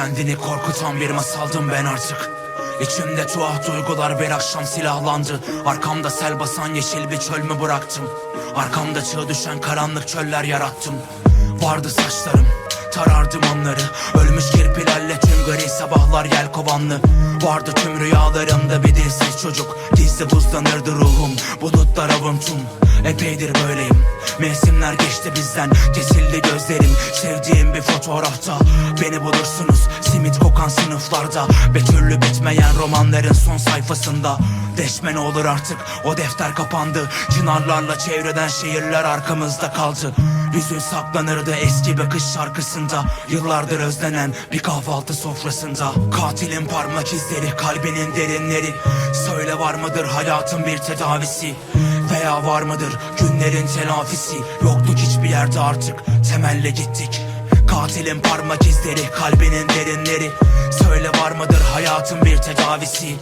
Kendini korkutan bir masaldım ben artık. İçimde tuhaf duygular bir akşam silahlandı. Arkamda sel basan yeşil bir çöl mü bıraktım? Arkamda çığ düşen karanlık çöller yarattım. Vardı saçlarım tarardım onları. Ölmüş kirpilerle tüm gri sabahlar yelkovanlı Vardı tüm rüyalarımda bir dilsiz çocuk. Gizli buzlanırdı ruhum. Bulutlar avuntum. Epeydir böyleyim. Mevsimler geçti bizden. Kesildi gözlerim. Sevdiğim bir fotoğrafta Beni bulursunuz. Simit kokan sınıflarda. Bir türlü bitmeyen romanların son sayfasında. Deşme ne olur artık. O defter kapandı. Çınarlarla çevreden şehirler arkamızda kaldı Yüzün saklanırdı eski bir kış şarkısında. Yıllardır özlenen bir kahvaltı sofrasında. Katilin parmak izleri kalbinin derinleri. Söyle var mıdır hayatın bir tedavisi? Veya var mıdır günlerin telafisi? Yoktuk hiçbir yerde artık temelle gittik. Katilin parmak izleri kalbinin derinleri. Söyle var mıdır hayatın bir tedavisi?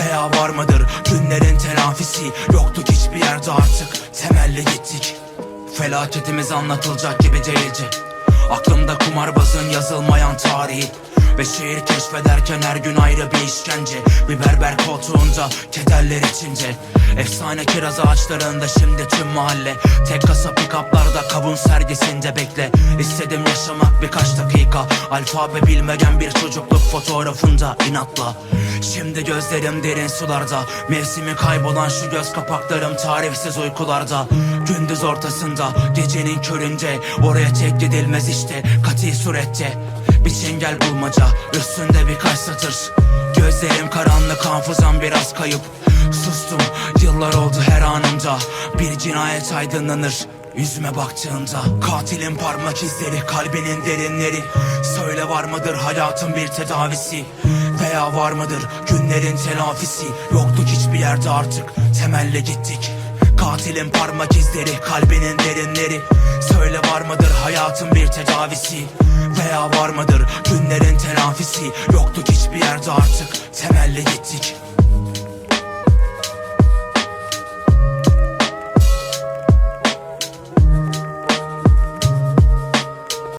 Veya var mıdır günlerin telafisi? Yoktuk hiçbir yerde artık temelli gittik Felaketimiz anlatılacak gibi değildi Aklımda kumarbazın yazılmayan tarihi ve şehir keşfederken her gün ayrı bir işkence. Bir berber koltuğunda kederler içince. Efsane kiraz ağaçlarında şimdi tüm mahalle. Tek kasa pikaplarda kavun sergisinde bekle. İstedim yaşamak birkaç dakika. Alfabe bilmegen bir çocukluk fotoğrafında inatla. Şimdi gözlerim derin sularda. Mevsimi kaybolan şu göz kapaklarım tarifsiz uykularda. Gündüz ortasında gecenin köründe. Oraya tek gidilmez işte kati surette bir çengel bulmaca üstünde birkaç satır. Gözlerim karanlık hafızam biraz kayıp. Sustum yıllar oldu her anımda. Bir cinayet aydınlanır Yüzüme baktığında Katilin parmak izleri kalbinin derinleri. Söyle var mıdır hayatın bir tedavisi? Veya var mıdır günlerin telafisi? Yoktuk hiçbir yerde artık temelle gittik. Katilin parmak izleri kalbinin derinleri. Söyle var mıdır hayatın bir tedavisi? Veya var mıdır telafisi Yoktuk hiçbir yerde artık temelli gittik